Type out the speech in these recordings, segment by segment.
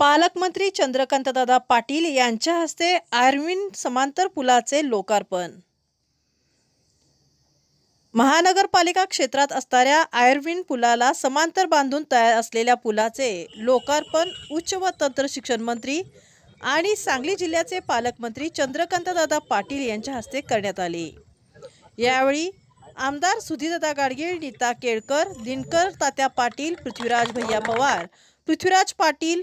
पालकमंत्री चंद्रकांतदादा पाटील यांच्या हस्ते आर्विन समांतर पुलाचे लोकार्पण. महानगरपालिका क्षेत्रात असणाऱ्या आयर्विन पुलाला समांतर बांधून तयार असलेल्या पुलाचे लोकार्पण उच्च व तंत्र शिक्षण मंत्री आणि सांगली जिल्ह्याचे पालकमंत्री चंद्रकांतदादा पाटील यांच्या हस्ते करण्यात आले. यावेळी आमदार सुधीरदादा गाडगीळ नीता केळकर दिनकर तात्या पाटील पृथ्वीराज भैया पवार पृथ्वीराज पाटील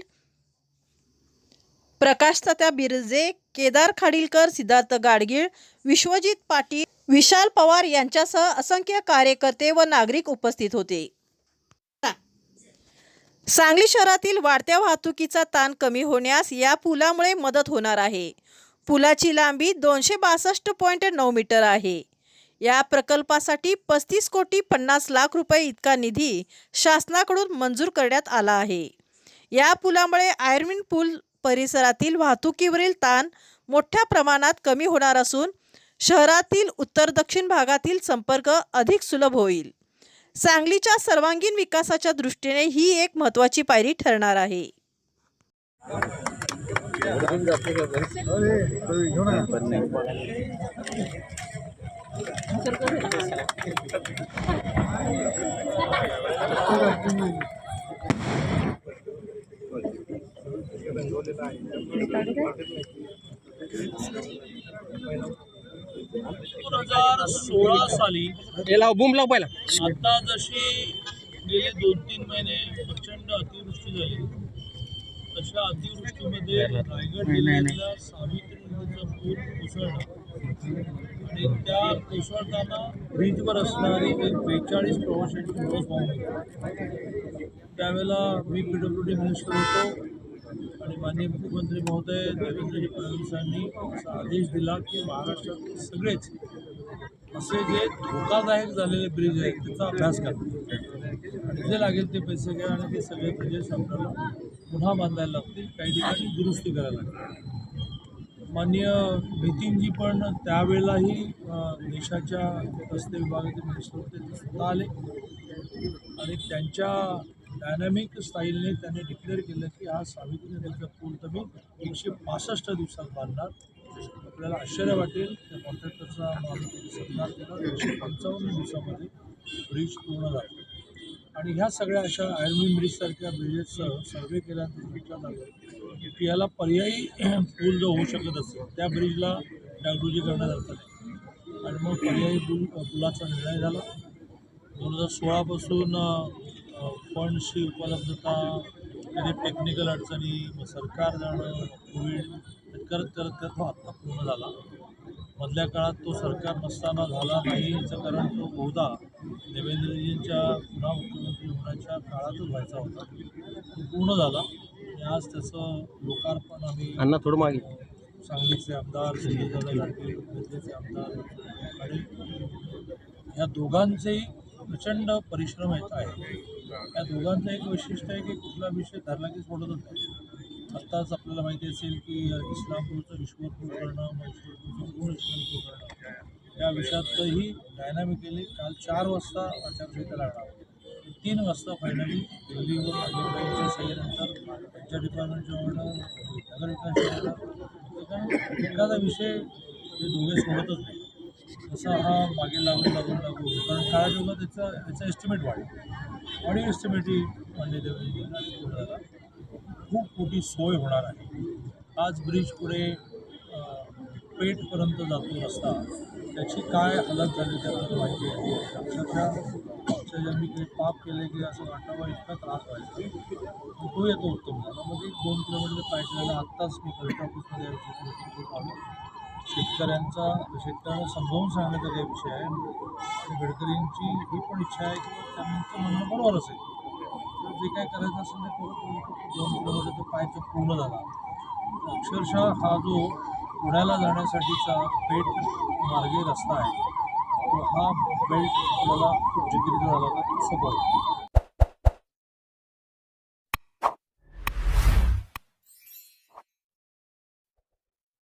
प्रकाश तात्या बिरजे केदार खाडीलकर सिद्धार्थ गाडगीळ विश्वजित पाटील विशाल पवार यांच्यासह असंख्य कार्यकर्ते व नागरिक उपस्थित होते. सांगली शहरातील वाढत्या वाहतुकीचा ताण कमी होण्यास या पुलामुळे मदत होणार आहे. पुलाची लांबी दोनशे बासष्ट पॉईंट नऊ मीटर आहे. या प्रकल्पासाठी पस्तीस कोटी पन्नास लाख रुपये इतका निधी शासनाकडून मंजूर करण्यात आला आहे. या पुलामुळे आयर्विन पूल परिसरातील वाहतुकीवरील ताण मोठ्या प्रमाणात कमी होणार असून शहरातील उत्तर दक्षिण भागातील संपर्क अधिक सुलभ होईल. सांगलीच्या सर्वांगीण विकासाच्या दृष्टीने ही एक महत्त्वाची पायरी ठरणार आहे. दोन हजार सोळा साली बूम लाव पहिला. आता जशी गेले दोन तीन महिने प्रचंड अतिवृष्टी झाली. तशा अतिवृष्टीमध्ये रायगड जिल्ह्यातला सावित्री नदीचा पूल कोसळला. आणि त्या कोसळताना ब्रिजवर असणारी एक बेचाळीस प्रवाशांची बस वाहून गेली त्यावेळेला मी पी डब्ल्यू डी मिनिस्टर होतो. आणि माननीय मुख्यमंत्री महोदय देवेंद्रजी फडणवीसांनी असा आदेश दिला की महाराष्ट्रातले सगळेच असे जे धोकादायक झालेले ब्रिज आहेत त्याचा अभ्यास करा. आणि जे लागेल ते पैसे घ्या आणि ते सगळे ब्रिजेस आपल्याला पुन्हा बांधायला लागतील काही ठिकाणी दुरुस्ती करायला लागतील. माननीय नितीनजी पण त्यावेळेलाही देशाच्या रस्ते विभागाचे मिनिस्टर होते ते सुद्धा आले. आणि त्यांच्या डायनॅमिक स्टाईलने त्याने डिक्लेअर केलं की हा सावित्री नदीचा पूल तुम्ही एकशे पासष्ट दिवसात बांधणार. आपल्याला आश्चर्य वाटेल. त्या कॉन्ट्रॅक्टरचा सत्कार केला एकशे पंचावन्न दिवसामध्ये ब्रिज पूर्ण झाला. आणि ह्या सगळ्या अशा आयर्मी ब्रिजसारख्या ब्रिजेसचं सर्वे केल्यानंतर म्हटलं आलं की याला पर्यायी पूल जो होऊ शकत असेल त्या ब्रिजला डागडुजी करण्यात अर्थ नाही आणि मग पर्यायी पूल पुलाचा निर्णय झाला. दोन हजार सोळापासून फंड्सची उपलब्धता त्याने टेक्निकल अडचणी मग सरकार जाणं कोविड करत करत करत तो आत्ता पूर्ण झाला. मधल्या काळात तो सरकार नसताना झाला नाही याचं कारण तो बहुधा देवेंद्रजींच्या पुन्हा मुख्यमंत्री होण्याच्या काळातच व्हायचा होता. तो पूर्ण झाला. आणि आज त्याचं लोकार्पण आम्ही अण्णा थोडं मागे. सांगलीचे आमदार गाडगे मिरजेचे आमदार आणि ह्या दोघांचेही प्रचंड परिश्रम येत आहे. या दोघांचं एक वैशिष्ट्य आहे की कुठला विषय धरला की सोडतच नाही आत्ताच आपल्याला माहिती असेल की इस्लामपूरचं ईश्वरपूर करणं मैसूरपूरचं पूर्ण इस्लामपूर करणं या विषयातही डायनामिकली काल चार वाजता आचारसंहिता लागणार तीन वाजता फायनली दिल्लीवर नागरिकांच्या सह्यानंतर त्यांच्या डिपार्टमेंटच्या ऑर्डर नगरविकासच्या ऑर्डर एखादा विषय हे दोघे सोडतच नाही. तसा हा मागे लागून लागून लागून कारण काळाजोगा त्याचा त्याचा एस्टिमेट वाढेल. आणि एस्टिमेटही मान्य देवेंद्र खूप मोठी सोय होणार आहे. आज ब्रिज पुढे पेठपर्यंत जातो रस्ता त्याची काय हालत झाली ते आपल्याला माहिती आहे. अक्षरशः आमच्या मी काही पाप केले की असं वाटावा इतका त्रास व्हायचा. तो येतो उत्तम. झाला मग एक दोन किलोमीटर पाहिजे आत्ताच मी कलेक्टर ऑफिसमध्ये आलो शेतकऱ्यांचा शेतकऱ्यांना समजावून सांगण्याचा काही विषय आहे. आणि गडकरींची ही पण इच्छा आहे की त्यांचं म्हणणं बरोबर असेल तर जे काय करायचं असेल ते करू दोन किलोमीटरचा पायचा पूर्ण झाला. अक्षरशः हा जो पुण्याला जाण्यासाठीचा पेट मार्गे रस्ता आहे तो हा बेल्ट आपल्याला खूप जिकिरीचा झाला होता सोपा